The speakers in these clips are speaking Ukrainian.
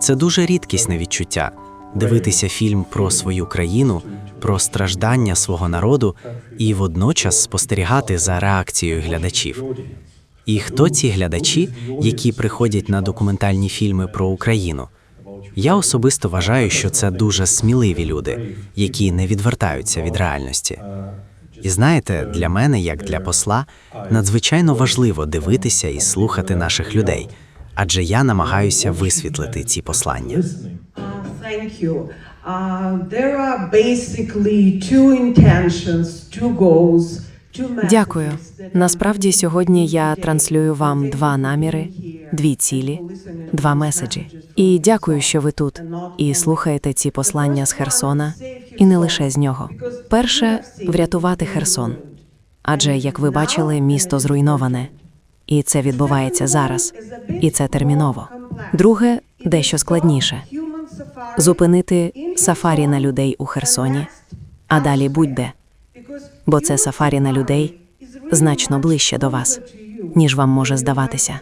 Це дуже рідкісне відчуття дивитися фільм про свою країну, про страждання свого народу і водночас спостерігати за реакцією глядачів. І хто ці глядачі, які приходять на документальні фільми про Україну? Я особисто вважаю, що це дуже сміливі люди, які не відвертаються від реальності. І знаєте, для мене, як для посла, надзвичайно важливо дивитися і слухати наших людей, адже я намагаюся висвітлити ці послання. Uh, thank you. There are basically two intentions, two goals, Дякую. Насправді сьогодні я транслюю вам два наміри, дві цілі, два меседжі. І дякую, що ви тут і слухаєте ці послання з Херсона, і не лише з нього. Перше врятувати Херсон. Адже, як ви бачили, місто зруйноване, і це відбувається зараз, і це терміново. Друге, дещо складніше. Зупинити сафарі на людей у Херсоні, а далі будь-де, бо це сафарі на людей значно ближче до вас, ніж вам може здаватися.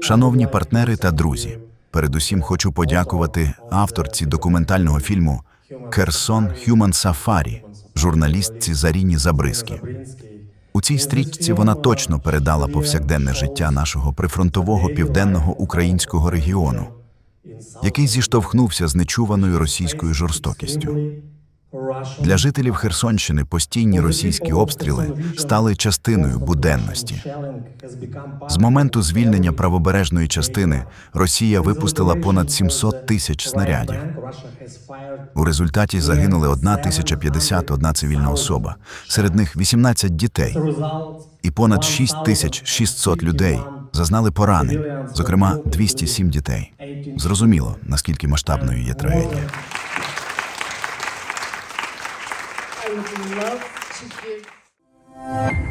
Шановні партнери та друзі, передусім хочу подякувати авторці документального фільму Керсон Human Safari, журналістці Заріні Забризкі. У цій стрічці вона точно передала повсякденне життя нашого прифронтового південного українського регіону, який зіштовхнувся з нечуваною російською жорстокістю. Для жителів Херсонщини постійні російські обстріли стали частиною буденності. З моменту звільнення правобережної частини Росія випустила понад 700 тисяч снарядів. У результаті загинули 1051 цивільна особа, серед них 18 дітей, і понад 6600 людей зазнали поранень, зокрема 207 дітей. Зрозуміло, наскільки масштабною є трагедія. Love to give